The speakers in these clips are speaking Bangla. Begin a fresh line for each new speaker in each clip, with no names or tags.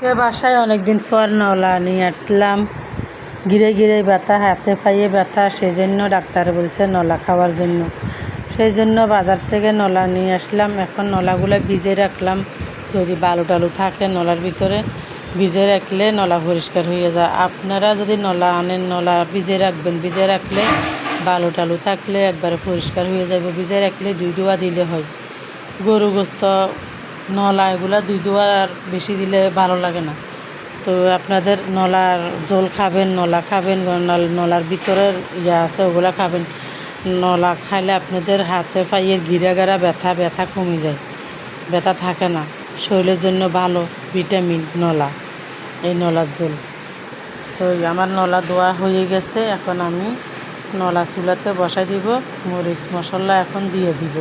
কে বাসায় অনেকদিন পর নলা নিয়ে আসলাম। গিরে গিরে ব্যথা, হাতে পাইয়ে ব্যথা সেই জন্য ডাক্তার বলছে নলা খাওয়ার জন্য। সেই জন্য বাজার থেকে নলা নিয়ে আসলাম। এখন নলাগুলো ভিজে রাখলাম। যদি বালু টালু থাকে নলার ভিতরে, ভিজে রাখলে নলা পরিষ্কার হয়ে যায়। আপনারা যদি নলা আনেন, নলা ভিজে রাখবেন। ভিজে রাখলে বালু টালু থাকলে একবারে পরিষ্কার হয়ে যাবে। ভিজে রাখলে দুই দোয়া দিলে হয়। গরু গোস্ত নলা এগুলা দুই দোয়া আর বেশি দিলে ভালো লাগে না। তো আপনাদের নলার জল খাবেন, নলা খাবেন, নলার ভিতরের ইয়া আছে ওগুলা খাবেন। নলা খাইলে আপনাদের হাতে পাইয়ের গিরা গারা ব্যথা ব্যথা কমে যায়। ব্যথা থাকে না। শরীরের জন্য ভালো ভিটামিন, নলা, এই নলার জল। তো আমার নলা দোয়া হয়ে গেছে, এখন আমি নলা চুলাতে বসাই দিব, মরিচ মশলা এখন দিয়ে দিব।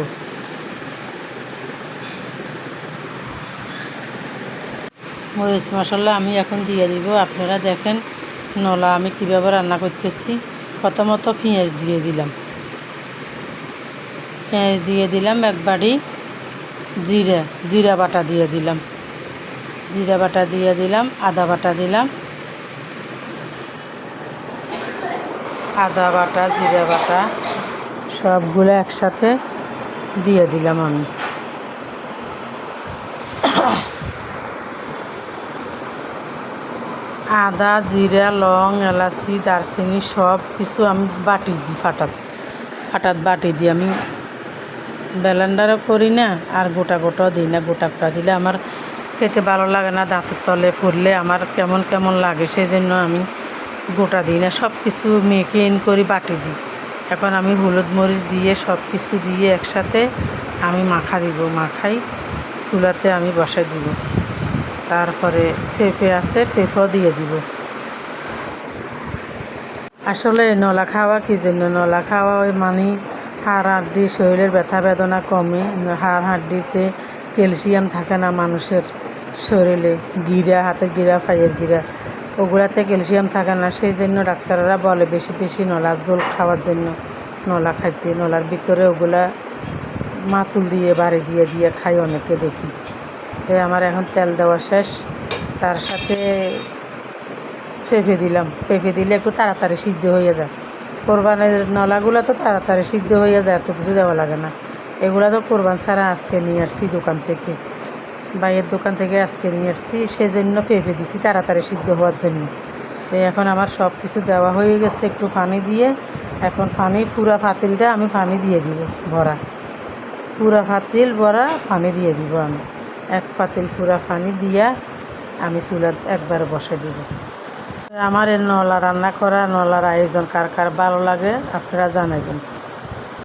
মরিচ মশলা আমি এখন দিয়ে দিব। আপনারা দেখেন নলা, আমি কীভাবে রান্না করতেছি। প্রথমত পেঁয়াজ দিয়ে দিলাম। পেঁয়াজ দিয়ে দিলাম এক বাটি জিরা জিরা বাটা দিয়ে দিলাম। জিরা বাটা দিয়ে দিলাম, আদা বাটা দিলাম। আদা বাটা, জিরা বাটা সবগুলো একসাথে দিয়ে দিলাম আমি। আদা, জিরা, লং, এলাচি, দারচিনি সব কিছু আমি বাটি দিই, ফাটাত। ফাটাত বাটি দিই আমি ব্লেন্ডারও করি না আর গোটা গোটাও দিই না। গোটা গোটা দিলে আমার খেতে ভালো লাগে না, দাঁতের তলে পড়লে আমার কেমন কেমন লাগে সেই জন্য আমি গোটা দিই না। সব কিছু মেখে ইন করি, বাটি দিই। এখন আমি হলুদ মরিচ দিয়ে সব কিছু দিয়ে একসাথে আমি মাখা দিব। মাখাই চুলাতে আমি বসাই দিব। তারপরে পেঁপে আছে, পেঁপেও দিয়ে দিব। আসলে নলা খাওয়া কী জন্য? নলা খাওয়া ওই মানে হাড়, হাড্ডি, শরীরের ব্যথা বেদনা কমে। হাড়, হাড্ডিতে ক্যালসিয়াম থাকে না মানুষের শরীরে, গিরা, হাতের গিরা, পায়ের গিরা। ওগুলাতে ক্যালসিয়াম থাকে না সেই জন্য ডাক্তাররা বলে বেশি বেশি নলার জল খাওয়ার জন্য নলা খাইতে। নলার ভিতরে ওগুলা মাতুল দিয়ে, বাড়ি দিয়ে দিয়ে খাই অনেকে দেখি। তাই আমার এখন তেল দেওয়া শেষ। তার সাথে পেঁপে দিলাম। পেঁপে দিলে একটু তাড়াতাড়ি সিদ্ধ হয়ে যায়। কোরবানের নলাগুলো তো তাড়াতাড়ি সিদ্ধ হয়ে যায়, এত কিছু দেওয়া লাগে না। এগুলো তো কোরবান ছাড়া আজকে নিয়ে আসছি দোকান থেকে। বাইয়ের দোকান থেকে আজকে নিয়ে আসছি সেই জন্য পেঁপে দিছি তাড়াতাড়ি সিদ্ধ হওয়ার জন্য। তো এখন আমার সব কিছু দেওয়া হয়ে গেছে একটু পানি দিয়ে। এখন পানি, পুরা পাতিলটা আমি পানি দিয়ে দিব, ভরা। পুরা ফাতিল, ভরা, পানি দিয়ে দিব আমি। এক পাতিল পুরা পানি দিয়া আমি চুলাত একবার বসে দিব। আমার এই নলা রান্না করা, নলার আয়োজন কার কার ভালো লাগে, আপনারা জানাবেন